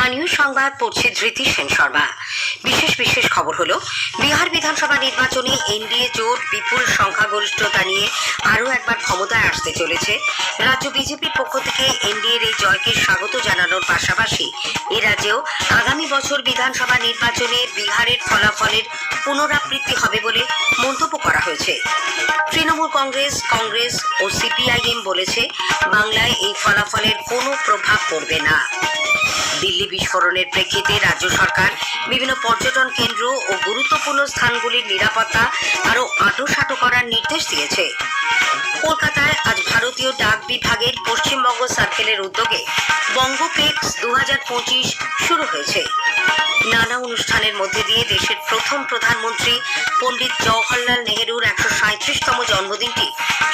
স্থানীয় সংবাদ পড়ছে ধৃতি সেন শর্মা। বিশেষ বিশেষ খবর হলো, বিহার বিধানসভা নির্বাচনে এনডিএ জোট বিপুল সংখ্যাগরিষ্ঠতা নিয়ে আরও একবার ক্ষমতায় আসতে চলেছে। রাজ্য বিজেপির পক্ষ থেকে এনডিএর এই জয়কে স্বাগত জানানোর পাশাপাশি এ রাজ্যেও আগামী বছর বিধানসভা নির্বাচনে বিহারের ফলাফলের পুনরাবৃত্তি হবে বলে মন্তব্য করা হয়েছে। তৃণমূল কংগ্রেস কংগ্রেস ও সিপিআইএম বলেছে, বাংলায় এই ফলাফলের কোনো প্রভাব পড়বে না। দিল্লি বিস্ফোরণের প্রেক্ষিতে রাজ্য সরকার বিভিন্ন পর্যটন কেন্দ্র ও গুরুত্বপূর্ণ স্থানগুলির নিরাপত্তা আরও আঁটোসাঁটো করার নির্দেশ দিয়েছে। কলকাতায় আজ ভারতীয় ডাক বিভাগের পশ্চিমবঙ্গ সার্কেলের উদ্যোগে বঙ্গপেক্স দু শুরু হয়েছে। নানা অনুষ্ঠানের মধ্যে দিয়ে দেশের প্রথম প্রধানমন্ত্রী পণ্ডিত জওহরলাল নেহেরুর একশো সাঁত্রিশতম জন্মদিনটি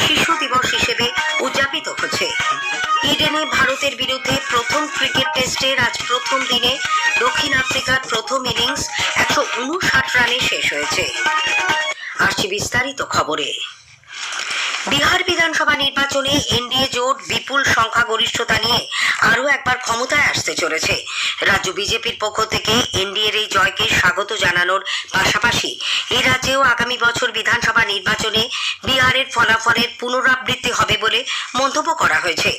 শিশু দিবস হিসেবে উদযাপিত হচ্ছে। ইডেনে ভারতের বিরুদ্ধে প্রথম ক্রিকেট টেস্টের আজ প্রথম দিনে দক্ষিণ আফ্রিকার প্রথম ইনিংস একশো উনষাট রানে শেষ হয়েছে। আসছি বিস্তারিত খবরে। বিহার বিধানসভা নির্বাচনে এনডিএ জোট বিপুল সংখ্যাগরিষ্ঠতা নিয়ে আরও একবার ক্ষমতায় আসতে চলেছে। রাজ্য বিজেপির পক্ষ থেকে এনডিএর এই জয়কে স্বাগত জানানোর পাশাপাশি এই রাজ্যেও আগামী বছর বিধানসভা নির্বাচনে বিহারের ফলাফলের পুনরাবৃত্তি হবে বলে মন্তব্য করা হয়েছে।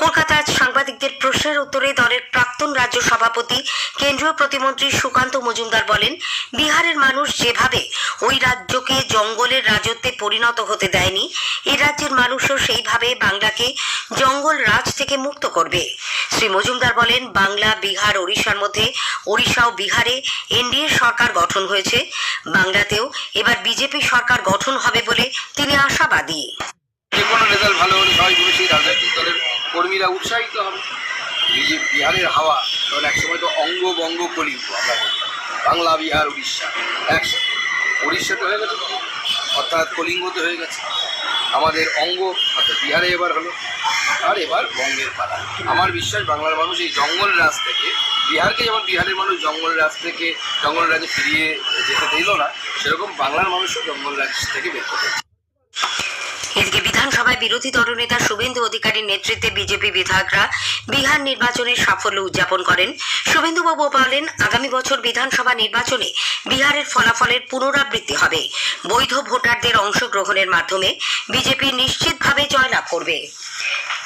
কলকাতায় সাংবাদিকদের প্রশ্নের উত্তরে দলের প্রাক্তন রাজ্য সভাপতি, কেন্দ্রীয় প্রতিমন্ত্রী সুকান্ত মজুমদার বলেন, বিহারের মানুষ যেভাবে ওই রাজ্যকে জঙ্গলের রাজত্বে পরিণত হতে দেয়নি, এ রাজ্যের মানুষও সেইভাবে বাংলাকে জঙ্গল রাজ থেকে মুক্ত করবে। শ্রী মজুমদার বলেন, বাংলা, বিহার, ওড়িশার মধ্যে, ওড়িশা ও বিহারে এনডিএ সরকার গঠন হয়েছে। বাংলাতেও এবার বিজেপি সরকার গঠন হবে বলে তিনি আশাবাদী। যে কোনো রেজাল্ট ভালো হলে সবাই সেই রাজনৈতিক দলের কর্মীরা উৎসাহিত হবে। বিজে বিহারের হাওয়া, কারণ একসময় তো অঙ্গ বঙ্গ আমরা বলি। বিহার উড়িষ্যা একসাথে। উড়িষ্যাতে হয়ে গেছে। অর্থাৎ কলিঙ্গতে হয়ে গেছে। আমাদের অঙ্গ, অর্থাৎ বিহারে এবার হলো, আর এবার বঙ্গের পাড়া আমার বিশ্বাস, বাংলার মানুষ এই জঙ্গল রাজ থেকে, বিহারকে যেমন বিহারের মানুষ জঙ্গল রাজ থেকে জঙ্গল রাজে ফিরিয়ে যেতে দিল না, সেরকম বাংলার মানুষও জঙ্গল রাজ থেকে বের করে এদিকে বিধানসভায় বিরোধী দলনেতা শুভেন্দু অধিকারীর নেতৃত্বে বিজেপি বিধায়করা বিহার নির্বাচনের সাফল্য উদযাপন করেন। শুভেন্দুবাবু বলেন, আগামী বছর বিধানসভা নির্বাচনে বিহারের ফলাফলের পুনরাবৃত্তি হবে। বৈধ ভোটারদের অংশগ্রহণের মাধ্যমে বিজেপি নিশ্চিতভাবে জয়লাভ করবে।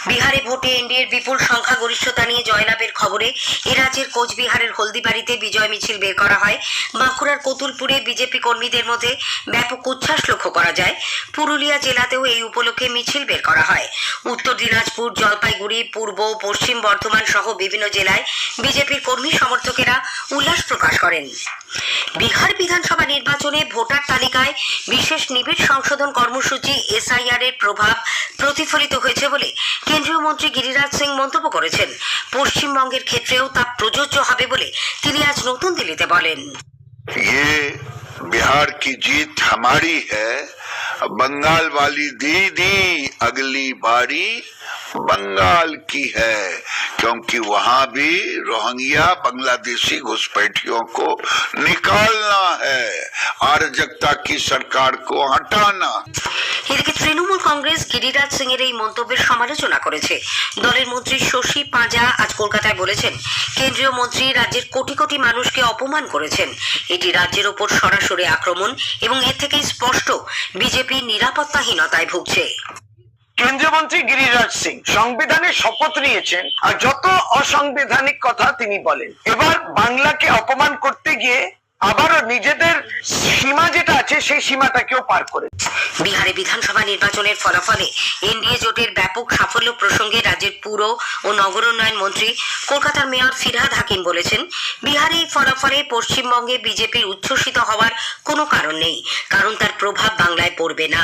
বিহারে ভোটে এনডিএর বিপুল সংখ্যাগরিষ্ঠতা নিয়ে জয়লাভের খবরে এ রাজ্যের কোচবিহারের হলদিবাড়িতে বিজয় মিছিল বের করা হয়। বাঁকুড়ার কতুলপুরে বিজেপি কর্মীদের মধ্যে ব্যাপক উচ্ছ্বাস লক্ষ্য করা যায়। পুরুলিয়া জেলাতেও এই উপলক্ষে মিছিল বের করা হয়। উত্তর দিনাজপুর, জলপাইগুড়ি, পূর্ব, পশ্চিম বর্ধমান সহ বিভিন্ন জেলায় বিজেপির কর্মী সমর্থকেরা উল্লাস প্রকাশ করেন। বিহার বিধানসভা নির্বাচনে ভোটার তালিকায় বিশেষ নিবিড় সংশোধন কর্মসূচি এসআইআর এর প্রভাব প্রতিফলিত হয়েছে বলে কেন্দ্রীয় মন্ত্রী গিরিরাজ সিং মন্তব্য করেছেন পশ্চিমবঙ্গের ক্ষেত্রেও তা প্রযোজ্য হবে বলে তিনি আজ নতুন দিল্লিতে বলেন ये बिहार की जीत हमारी है बंगाल वाली दीदी अगली बारी बंगाल की है क्योंकि वहां भी रोहिंग्या बांग्लादेशी घुसपैठियों को निकालना है अराजकता की सरकार को हटाना এদিকে তৃণমূল কংগ্রেস গিরিরাজ সিং এর এই মন্তব্যের সমালোচনা করেছে। দলের মন্ত্রী শশী পাঁজা আজ কলকাতায় বলেছেন, কেন্দ্রীয় মন্ত্রী রাজ্যের কোটি কোটি মানুষকে অপমান করেছেন। এটি রাজ্যের ওপর সরাসরি আক্রমণ এবং এর থেকেই স্পষ্ট বিজেপি নিরাপত্তাহীনতায় ভুগছে। কেন্দ্রীয় মন্ত্রী গিরিরাজ সিং সংবিধানের শপথ নিয়েছেন আর যত অসাংবিধানিক কথা তিনি বলেন, এবার বাংলাকে অপমান করতে গিয়ে আবারও নিজেদের সীমা যেটা আছে সেই সীমাটাকেও পার করে। বিহারে বিধানসভা নির্বাচনের ফলাফলে এনডিএ জোটের ব্যাপক সাফল্য প্রসঙ্গে রাজ্যের পুর ও নগর উন্নয়ন মন্ত্রী কলকাতার মেয়র ফিরহাদ হাকিম বলেছেন, বিহারে এই ফলাফলে পশ্চিমবঙ্গে বিজেপির উচ্ছ্বসিত হওয়ার কোনো কারণ নেই, কারণ তার প্রভাব বাংলায় পড়বে না।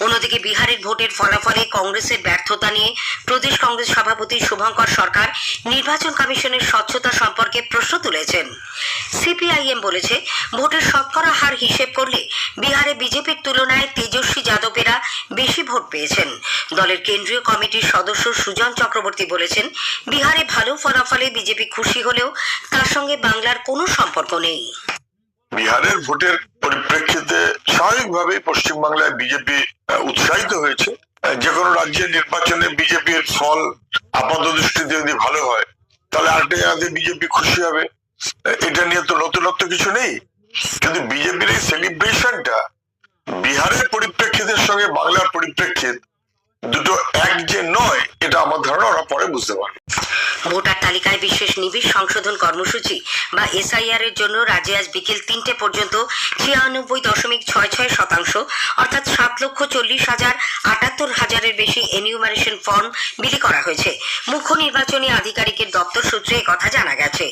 অন্যদিকে বিহারের ভোটের ফলাফলে কংগ্রেসের ব্যর্থতা নিয়ে প্রদেশ কংগ্রেস সভাপতি শুভঙ্কর সরকার নির্বাচন কমিশনের স্বচ্ছতা সম্পর্কে প্রশ্ন তুলেছেন। সিপিআইএম বলেছে, ভোটের শতকরা হার হিসেব করলে বিহারে বিজেপির তুলনায় তেজস্বী যাদবেরা বেশি ভোট পেয়েছেন। দলের কেন্দ্রীয় কমিটির সদস্য সুজন চক্রবর্তী বলেছেন, বিহারে ভালো ফলাফলে বিজেপি খুশি হলেও তার সঙ্গে বাংলার কোনো সম্পর্ক নেই। বিহারের ভোটের পরিপ্রেক্ষিতে স্বাভাবিকভাবেই পশ্চিমবাংলায় বিজেপি উৎসাহিত হয়েছে। যে কোনো রাজ্যের নির্বাচনে বিজেপির ফল আপাত দৃষ্টিতে যদি ভালো হয়, তাহলে আরেকটা জায়গাতে বিজেপি খুশি হবে। এটা নিয়ে তো নতুনত্ব কিছু নেই। কিন্তু বিজেপির এই সেলিব্রেশনটা বিহারের পরিপ্রেক্ষিতের সঙ্গে বাংলার পরিপ্রেক্ষিত দুটো এক যে নয়, এটা আমার ধারণা, ওরা পরে বুঝতে পারবে। ভোটার তালিকায় বিশেষ নিবিড় সংশোধন কর্মসূচি বা এসআইআর এর জন্য রাজ্যে আজ বিকেল তিনটে পর্যন্ত ছিয়ানব্বই দশমিক ছয় ছয় শতাংশ, অর্থাৎ সাত লক্ষ চল্লিশ হাজার আটাত্তর হাজারের বেশি এনিউমারেশন ফর্ম বিলি করা হয়েছে। মুখ্য নির্বাচনী আধিকারিকের দপ্তর সূত্রে কথা জানা গেছে।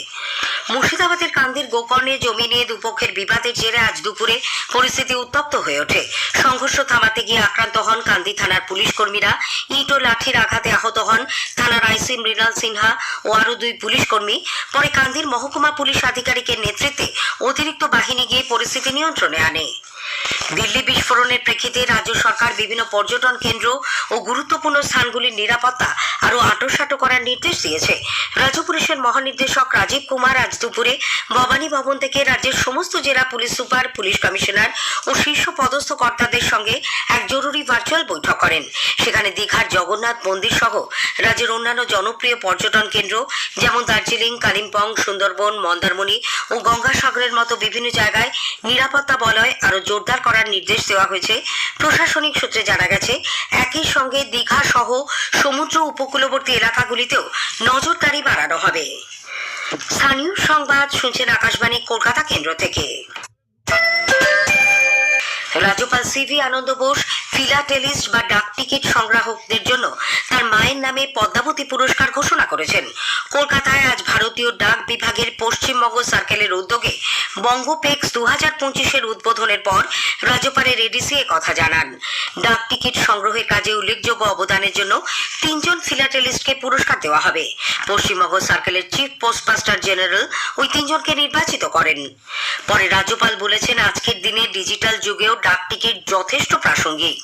মুর্শিদাবাদের কান্দির গোকর্ণে জমি নিয়ে দুপক্ষের বিবাদের জেরে আজ দুপুরে পরিস্থিতি উত্তপ্ত হয়ে ওঠে। সংঘর্ষ থামাতে গিয়ে আক্রান্ত হন কান্দি থানার পুলিশ কর্মীরা। ইট ও লাঠির আঘাতে আহত হন থানার আইসি মৃণাল সিনহা। ও আরও দুই পুলিশ কর্মী, পরে কান্দির মহকুমা পুলিশ আধিকারিকের নেতৃত্বে অতিরিক্ত বাহিনী গিয়ে পরিস্থিতি নিয়ন্ত্রণে আনে। দিল্লি বিস্ফোরণের প্রেক্ষিতে রাজ্য সরকার বিভিন্ন পর্যটন কেন্দ্র ও গুরুত্বপূর্ণ স্থানগুলির নিরাপত্তা আরও আটোসাটো করার নির্দেশ দিয়েছে। রাজ্য পুলিশের মহানির্দেশক রাজীব কুমার আজ দুপুরে ভবানী ভবন থেকে রাজ্যের সমস্ত জেলা পুলিশ সুপার, পুলিশ কমিশনার ও শীর্ষ পদস্থ কর্তাদের সঙ্গে এক জরুরি ভার্চুয়াল বৈঠক করেন। সেখানে দীঘার জগন্নাথ মন্দির সহ রাজ্যের অন্যান্য জনপ্রিয় পর্যটন কেন্দ্র যেমন দার্জিলিং, কালিম্পং, সুন্দরবন, মন্দারমণি ও গঙ্গাসাগরের মতো বিভিন্ন জায়গায় নিরাপত্তা বলয় আরও জোরদার করার নির্দেশ দেওয়া হয়েছে। প্রশাসনিক সূত্রে জানা গেছে, একই সঙ্গে দীঘা সহ সমুদ্র উপকূলবর্তী এলাকাগুলিতেও নজরদারি বাড়ানো হবে। স্থানীয় সংবাদ শুনছেন আকাশবাণী কলকাতা কেন্দ্র থেকে। রাজ্যপাল সিভি আনন্দ বোস, ফিলাটেলিস্ট বা ডাক টিকিট সংগ্রাহকদের জন্য মায়ের নামে পদ্মাবতী পুরস্কার ঘোষণা করেছেন। কলকাতায় আজ ভারতীয় ডাক বিভাগের পশ্চিমবঙ্গ সার্কেলের উদ্যোগে বঙ্গপেক্স দু হাজার পঁচিশের উদ্বোধনের পর রাজ্যপালের এডিসি কথা জানান। ডাক টিকিট সংগ্রহের কাজে উল্লেখযোগ্য অবদানের জন্য তিনজন ফিলাটেলিস্টকে পুরস্কার দেওয়া হবে। পশ্চিমবঙ্গ সার্কেলের চিফ পোস্টমাস্টার জেনারেল ওই তিনজনকে নির্বাচিত করেন। পরে রাজ্যপাল বলেছেন, আজকের দিনে ডিজিটাল যুগেও ডাক টিকিট যথেষ্ট প্রাসঙ্গিক।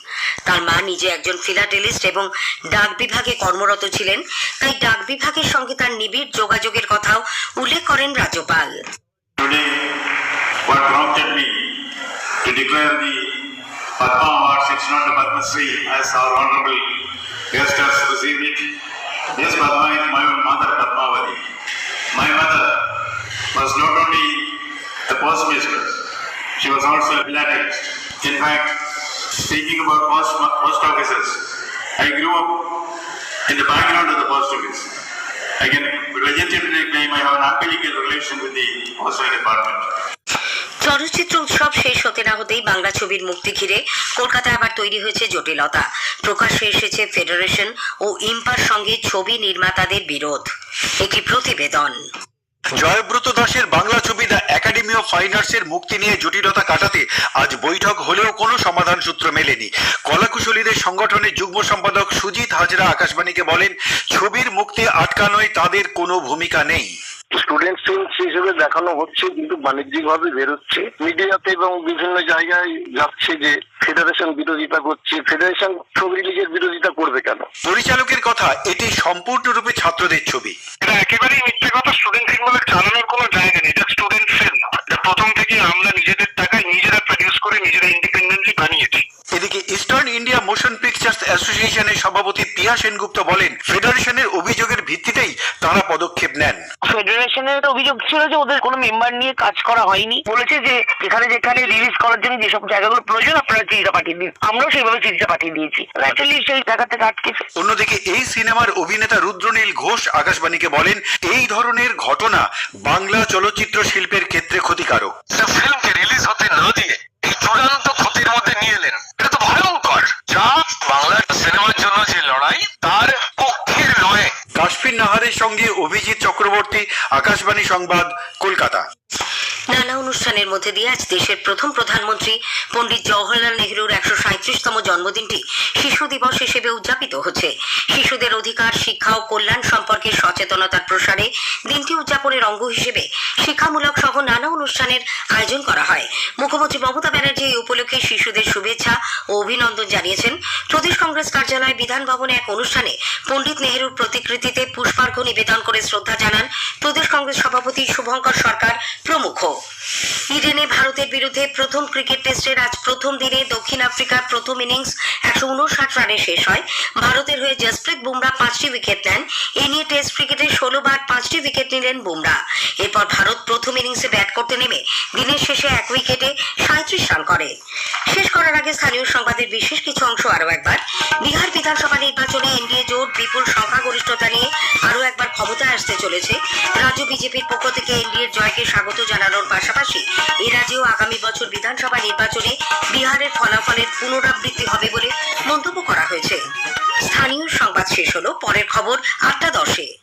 তার মা নিজে একজন ফিলাটেলিস্ট এবং ডাক বিভাগে বিভাগে কর্মরত ছিলেন তাই ডাক বিভাগের সঙ্গে তার নিবিড় যোগাযোগের কথাও উল্লেখ করেন রাজ্যপাল। Speaking about post, post offices, I grew up in the background of the post office. I can legitimately claim I have an umbilical relation with the postal department. চলচ্চিত্র উৎসব শেষ হতে না হতেই বাংলা ছবির মুক্তি ঘিরে কলকাতায় আবার তৈরি হয়েছে জটিলতা প্রকাশ্যে এসেছে ফেডারেশন ও ইম্পার সঙ্গে ছবি নির্মাতাদের বিরোধ একটি প্রতিবেদন জয়ব্রত দাসের বাংলা ছবি দ্য একাডেমি অফ ফাইন আর্টসের মুক্তি নিয়ে জটিলতা কাটাতে আজ বৈঠক হলেও কোনো সমাধান সূত্র মেলেনি। কলাকুশলীদের সংগঠনের যুগ্ম সম্পাদক সুজিত হাজরা আকাশবাণীকে বলেন, ছবির মুক্তি আটকানোয় তাদের কোনো ভূমিকা নেই। স্টুডেন্ট ফিল্মস হিসেবে দেখানো হচ্ছে কিন্তু বাণিজ্যিক ভাবে বেরোচ্ছে। মিডিয়াতে এবং বিভিন্ন জায়গায় যাচ্ছে যে ফেডারেশন বিরোধিতা করছে। ফেডারেশন ছবি লীগের বিরোধিতা করবে কেন? পরিচালকের কথা এটি সম্পূর্ণরূপে ছাত্রদের ছবি। এটা একেবারেই মিথ্যে কথা স্টুডেন্ট ফিল্ম বলে চালানোর কোনো জায়গা নেই। এটা স্টুডেন্ট ফিল্ম প্রথম থেকে আমরা নিজেদের পিকচার্স অ্যাসোসিয়েশনের সভাপতি পিয়া সেনগুপ্ত বলেন ফেডারেশনের অভিযোগের ভিত্তিতেই তারা পদক্ষেপ নেন। ফেডারেশনের অভিযোগ ছিল যে ওদের কোনো মেম্বার নিয়ে কাজ করা হয়নি। বলেছে যে যেখানে যেখানে রিলিজ করার জন্য যেসব জায়গাগুলো প্রয়োজন আপনারা চিঠিটা পাঠিয়ে দিন। আমরাও সেইভাবে চিঠিটা পাঠিয়ে দিয়েছি। অ্যাকচুয়ালি সেই জায়গা থেকে আটকেছে অন্যদিকে এই সিনেমার অভিনেতা রুদ্রনীল ঘোষ আকাশবাণীকে বলেন এই ধরনের ঘটনা বাংলা চলচ্চিত্র শিল্পের ক্ষেত্রে ক্ষতিকারক। ফিল্মকে রিলিজ হতে না দিয়ে এই চূড়ান্ত ক্ষতির মধ্যে নিয়ে সিনেমার জন্য যে লড়াই তার নয় কাশ্মীর নাহারের সঙ্গে অভিজিৎ চক্রবর্তী আকাশবাণী সংবাদ কলকাতা। নানা অনুষ্ঠানের মধ্যে দিয়ে আজ দেশের প্রথম প্রধানমন্ত্রী পণ্ডিত জওহরলাল নেহরুর একশো সাঁত্রিশতম জন্মদিনটি শিশু দিবস হিসেবে উদযাপিত হচ্ছে। শিশুদের অধিকার, শিক্ষা ও কল্যাণ সম্পর্কে সচেতনতার প্রসারে দিনটি উদযাপনের অঙ্গ হিসেবে শিক্ষামূলক সহ নানা অনুষ্ঠানের আয়োজন করা হয়। মুখ্যমন্ত্রী মমতা ব্যানার্জি এই উপলক্ষে শিশুদের শুভেচ্ছা ও অভিনন্দন জানিয়েছেন। প্রদেশ কংগ্রেস কার্যালয় বিধান ভবনে এক অনুষ্ঠানে পণ্ডিত নেহরুর প্রতিকৃতিতে পুষ্পার্ঘ্য নিবেদন করে শ্রদ্ধা জানান প্রদেশ কংগ্রেস সভাপতি শুভঙ্কর সরকার প্রমুখ। ইডেনে ভারতের বিরুদ্ধে প্রথম ক্রিকেট টেস্টের আজ প্রথম দিনে দক্ষিণ আফ্রিকার প্রথম ইনিংস একশো উনষাট রানে শেষ হয়। ভারতের হয়ে জসপ্রীত বুমরা পাঁচটি উইকেট নেন। এ নিয়ে টেস্ট ক্রিকেটে ষোলো বার পাঁচটি উইকেট নিলেন বুমরা। এরপর ভারত প্রথম ইনিংসে ব্যাট করতে নেমে দিনের শেষে এক উইকেটে সাঁত্রিশ রান করে। শেষ করার আগে স্থানীয় সংবাদের বিশেষ কিছু অংশ আরও একবার। বিহার বিধানসভা নির্বাচনে এনডিএ জোট বিপুল সংখ্যাগরিষ্ঠতা নিয়ে আসতে চলেছে। রাজ্য বিজেপির পক্ষ থেকে এনডিএর জয়কে স্বাগত জানানোর পাশাপাশি এ রাজ্যেও আগামী বছর বিধানসভা নির্বাচনে বিহারের ফলাফলের পুনরাবৃত্তি হবে বলে মন্তব্য করা হয়েছে। স্থানীয় সংবাদ শেষ হলো, পরের খবর আটটা দশে।